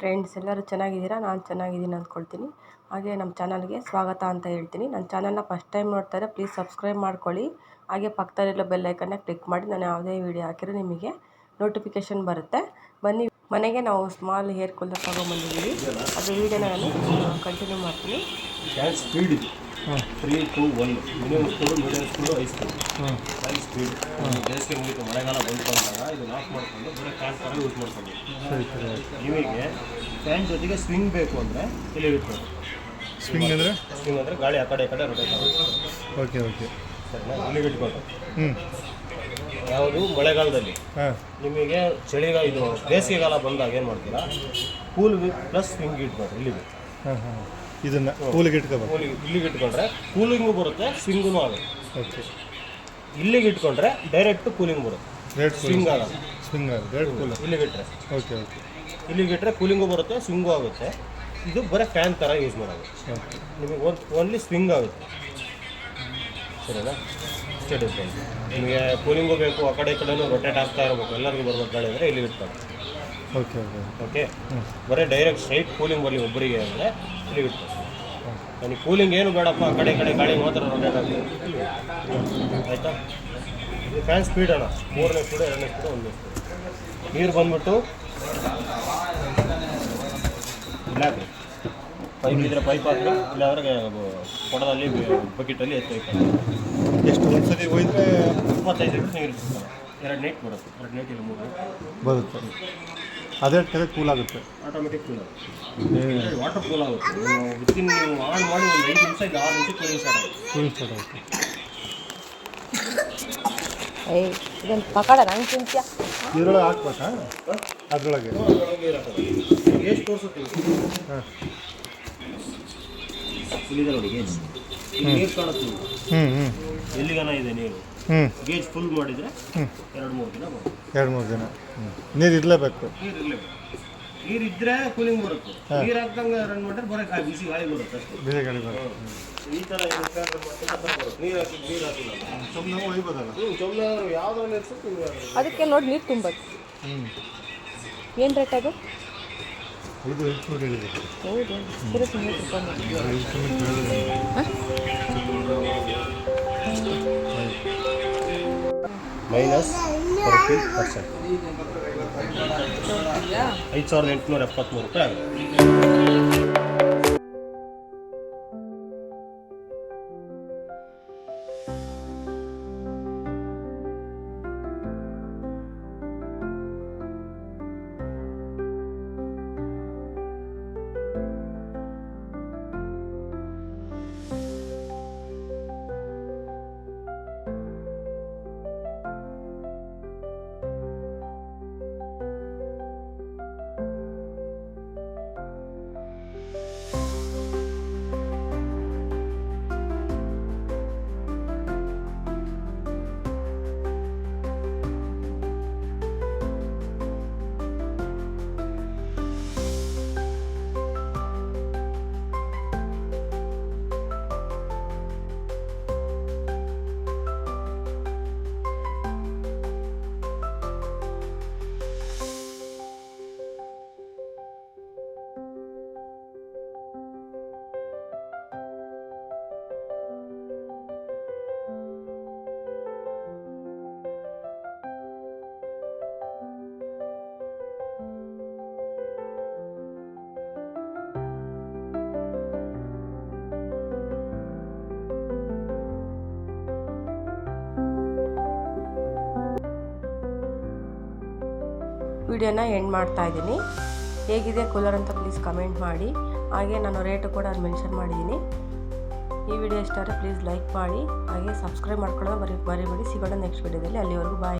Friends ಎಲ್ಲರೂ ಚೆನ್ನಾಗಿದ್ದೀರಾ? ನಾನು ಚೆನ್ನಾಗಿದ್ದೀನಿ ಅಂದ್ಕೊಳ್ತೀನಿ. ಹಾಗೆ ನಮ್ಮ ಚಾನಲ್ಗೆ ಸ್ವಾಗತ ಅಂತ ಹೇಳ್ತೀನಿ. ನನ್ನ ಚಾನಲ್ನ ಫಸ್ಟ್ ಟೈಮ್ ನೋಡ್ತಾರೆ ಪ್ಲೀಸ್ ಸಬ್ಸ್ಕ್ರೈಬ್ ಮಾಡ್ಕೊಳ್ಳಿ. ಹಾಗೆ ಪಕ್ಕದಲ್ಲಿರೋ ಬೆಲ್ಲೈಕನ್ನ ಕ್ಲಿಕ್ ಮಾಡಿ, ನಾನು ಯಾವುದೇ ವೀಡಿಯೋ ಹಾಕಿದ್ರೆ ನಿಮಗೆ ನೋಟಿಫಿಕೇಷನ್ ಬರುತ್ತೆ. ಬನ್ನಿ, ಮನೆಗೆ ನಾವು ಸ್ಮಾಲ್ ಹೇರ್ ಕೂಲರ್ ತೊಗೊಂಬಂದಿದ್ದೀವಿ. ಅದು ವೀಡಿಯೋನ ನಾನು ಕಂಟಿನ್ಯೂ ಮಾಡ್ತೀನಿ. Three two one minimum school medium school hmm. Fan speed ಬೇಸಿಗೆ ಮುಗಿತು ಮಳೆಗಾಲ ಬಂತು ಅಂದಾಗ ಇದನ್ನ ಆಫ್ ಮಾಡಿಕೊಂಡು ಬರೀ ಫ್ಯಾನ್ ಥರ ಯೂಸ್ ಮಾಡ್ಕೊಂಡು. ನಿಮಗೆ ಫ್ಯಾನ್ ಜೊತೆಗೆ ಸ್ವಿಂಗ್ ಬೇಕು ಅಂದರೆ ಇಲ್ಲಿ ಇಟ್ಕೊಂಡು ಸ್ವಿಂಗ್ ಅಂದರೆ? ಸ್ವಿಂಗ್ ಅಂದರೆ ಗಾಳಿ ಆ ಕಡೆ ಈ ಕಡೆ ರೊಟೇಟ್ ಆಗುತ್ತೆ. ಓಕೆ ಓಕೆ ಸರಿನಾ? ಇಲ್ಲಿಗೆ ಇಟ್ಕೊಂಡು ಹ್ಞೂ ಯಾವುದು? ಮಳೆಗಾಲದಲ್ಲಿ. ಹಾಂ. ನಿಮಗೆ ಚಳಿಗಾಲ ಇದು ಬೇಸಿಗೆಗಾಲ ಬಂದಾಗ ಏನು ಮಾಡ್ತೀರಾ? ಕೂಲ್ ಪ್ಲಸ್ ಸ್ವಿಂಗ್ ಇಟ್ಕೊಂಡು ಇಲ್ಲಿಗೆ. ಹಾಂ ಹಾಂ. ಇದನ್ನು ಕೂಲಿಗೆ ಇಟ್ಕೋಬೇಕು. ಕೂಲಿಗೆ ಇಲ್ಲಿಗೆ ಇಟ್ಕೊಂಡ್ರೆ ಕೂಲಿಂಗು ಬರುತ್ತೆ ಸ್ವಿಂಗೂ ಆಗುತ್ತೆ. ಓಕೆ. ಇಲ್ಲಿಗೆ ಇಟ್ಕೊಂಡ್ರೆ ಡೈರೆಕ್ಟ್ ಕೂಲಿಂಗ್ ಬರುತ್ತೆ. ರೇಟ್ ಸ್ವಿಂಗ್ ಆಗಲ್ಲ ಸ್ವಿಂಗ್ ಆಗುತ್ತೆ. ರೇಟ್ ಕೂಲರ್ ಇಲ್ಲಿಗೆ ಇಟ್ಟರೆ ಓಕೆ ಓಕೆ. ಇಲ್ಲಿಗೆ ಇಟ್ಟರೆ ಕೂಲಿಂಗು ಬರುತ್ತೆ ಸ್ವಿಂಗು ಆಗುತ್ತೆ. ಇದು ಬರೀ ಫ್ಯಾನ್ ಥರ ಯೂಸ್ ಮಾಡೋದು. ಓಕೆ. ನಿಮಗೆ ಒಂದು ಓನ್ಲಿ ಸ್ವಿಂಗ್ ಆಗುತ್ತೆ. ಸರಿನಾ? ಇಷ್ಟೇ ಡಿಫ್ರೆನ್ಸ್ ನಿಮಗೆ ಕೂಲಿಂಗು ಬೇಕು ಆ ಕಡೆ ಈ ಕಡೆನೂ ರೊಟೇಟ್ ಆಗ್ತಾ ಇರಬೇಕು ಎಲ್ಲರಿಗೂ ಬರ್ಬೇಕು ಗಾಳಿ ಅಂದರೆ ಇಲ್ಲಿಗೆ ಇಟ್ಕೊಂಡು ಓಕೆ ಓಕೆ ಓಕೆ ಬರೀ ಡೈರೆಕ್ಟ್ ಸ್ಟ್ರೈಟ್ ಕೂಲಿಂಗ್ ಬರಲಿ ಒಬ್ಬರಿಗೆ ಅಂದರೆ ಇಟ್ಕೊಂಡು ನನಗೆ ಕೂಲಿಂಗ್ ಏನು ಬೇಡಪ್ಪ ಆ ಕಡೆ ಈ ಕಡೆ ಗಾಳಿ ಮಾತ್ರ ಒಳ್ಳೆಯದಾಗಲಿ ಆಯಿತಾ? ಇದು ಫ್ಯಾನ್ ಸ್ಪೀಡ್ ಅಣ್ಣ. ಮೂರನೇ ಸ್ಪೀಡು ಎರಡನೇ ಸ್ಪೀಡು ಒಂದನೇ ಸ್ಪೀಡು ನೀರು ಬಂದ್ಬಿಟ್ಟು ಬ್ಲ್ಯಾಕ್ ಪೈಪ್ ಇದ್ರೆ ಪೈಪ್ ಹಾಕಿ ಇಲ್ಲಾಂದ್ರೆ ಕೊಡದಲ್ಲಿ ಬಕೆಟಲ್ಲಿ ಎತ್ತು ಎಷ್ಟು ಒಂದ್ಸತಿ ಹೋಯ್ತು ಇಪ್ಪತ್ತೈದು ಲೀಟ್ರ್ ನೀರು ಎರಡು ನೈಟ್ ಬರುತ್ತೆ. ಎರಡು ನೈಟ್ ಇಲ್ಲ ಮೂರು ಬರುತ್ತೆ. ಅದೇ ಕೆರೆ ಕೂಲ್ ಆಗುತ್ತೆ. ಆಟೋಮೆಟಿಕ್ ಕೂಲ್ ಆಗುತ್ತೆ. ವಾಟರ್ ಕೂಲ್ ಆಗುತ್ತೆ. ವಿತಿನ್ ನೀವು ಆನ್ ಮಾಡಿ ಒಂದು ಐದು ನಿಮಿಷ ಇಲ್ಲ ಆರು ನಿಮಿಷ ಕೂಲಿಂಗ್ ಸ್ಟಾರ್ಟ್ ಆಗುತ್ತೆ. ಕೂಲ್ ಸ್ಟಾರ್ಟ್ ಆಗುತ್ತೆ. ಏಯ್ ಇದನ್ನು ಪಕಡ ನಂಗೆ ತಿಂತ್ಯಾ? ಇದರೊಳಗೆ ಹಾಕ್ಬೇಕಾ? ಅದರೊಳಗೆ. ಎಷ್ಟು ತೋರಿಸುತ್ತೆ ಹಾಂ. ಇಲ್ಲಿದೆ ನೋಡಿ ಗೇಜ್ ನೀರು ಕಾಣುತ್ತೆ. ಹ್ಞೂ ಹ್ಞೂ ಎಲ್ಲಿಗನ ಇದೆ ನೀರು? ಗೇಜ್ ಫುಲ್ ಮಾಡಿದರೆ ಹ್ಞೂ ಎರಡು ಮೂರು ದಿನ ಬರುತ್ತೆ. ಎರಡು ಮೂರು ದಿನ. ಹ್ಞೂ ನೀರು ಇರಲೇಬೇಕು. ನೀರು ಇರಲೇಬೇಕು. ನೀರು ಇದ್ದರೆ ಕೂಲಿಂಗ್ ಬರುತ್ತೆ. ನೀರು ಹಾಕ್ದಂಗೆ ರನ್ ಮಾಡಿದ್ರೆ ಬರೋ ಗಾಳಿ ಬಿಸಿ ಗಾಳಿ ಬರುತ್ತೆ ಅಷ್ಟೇ. ಬೇರೆ ಗಾಡಿ ಬರುತ್ತೆ. ಈ ಥರ ನೀರು ಹಾಕಿ ನೀರು ಹಾಕಿಲ್ಲ. ಒಯ್ಬೋದಲ್ಲ? ಹ್ಞೂ ಯಾವುದ್ರಲ್ಲಿ ಇರ್ಸುತ್ತೆ ಅದಕ್ಕೆ ನೋಡಿ ನೀರು ತುಂಬಬೇಕು ಹ್ಞೂ ಏನು ರೇಟ್ ಅದು? ಐದು ಎಂಟುನೂರು ಹೇಳಿದೆ. ಹೌದು ಮೈನಸ್ ಫೋರ್ಟೀನ್ ಪರ್ಸೆಂಟ್. ಐದು ಸಾವಿರದ ಎಂಟುನೂರ ಎಪ್ಪತ್ತ್ಮೂರು ರೂಪಾಯಿ ಆಗುತ್ತೆ. ವಿಡಿಯೋನ ಎಂಡ್ ಮಾಡ್ತಾ ಇದ್ದೀನಿ. ಹೇಗಿದೆ ಕೂಲರ್ ಅಂತ ಪ್ಲೀಸ್ ಕಮೆಂಟ್ ಮಾಡಿ. ಹಾಗೆ ನಾನು ರೇಟು ಕೂಡ ಮೆನ್ಷನ್ ಮಾಡಿದ್ದೀನಿ. ಈ ವಿಡಿಯೋ ಇಷ್ಟ ಆದರೆ ಪ್ಲೀಸ್ ಲೈಕ್ ಮಾಡಿ. ಹಾಗೆ ಸಬ್ಸ್ಕ್ರೈಬ್ ಮಾಡ್ಕೊಳ್ಳೋದು ಬರೀ ಬರೀಬೇಡಿ ಸಿಗೋಣ ನೆಕ್ಸ್ಟ್ ವಿಡಿಯೋದಲ್ಲಿ ಅಲ್ಲಿವರೆಗೂ ಬಾಯ್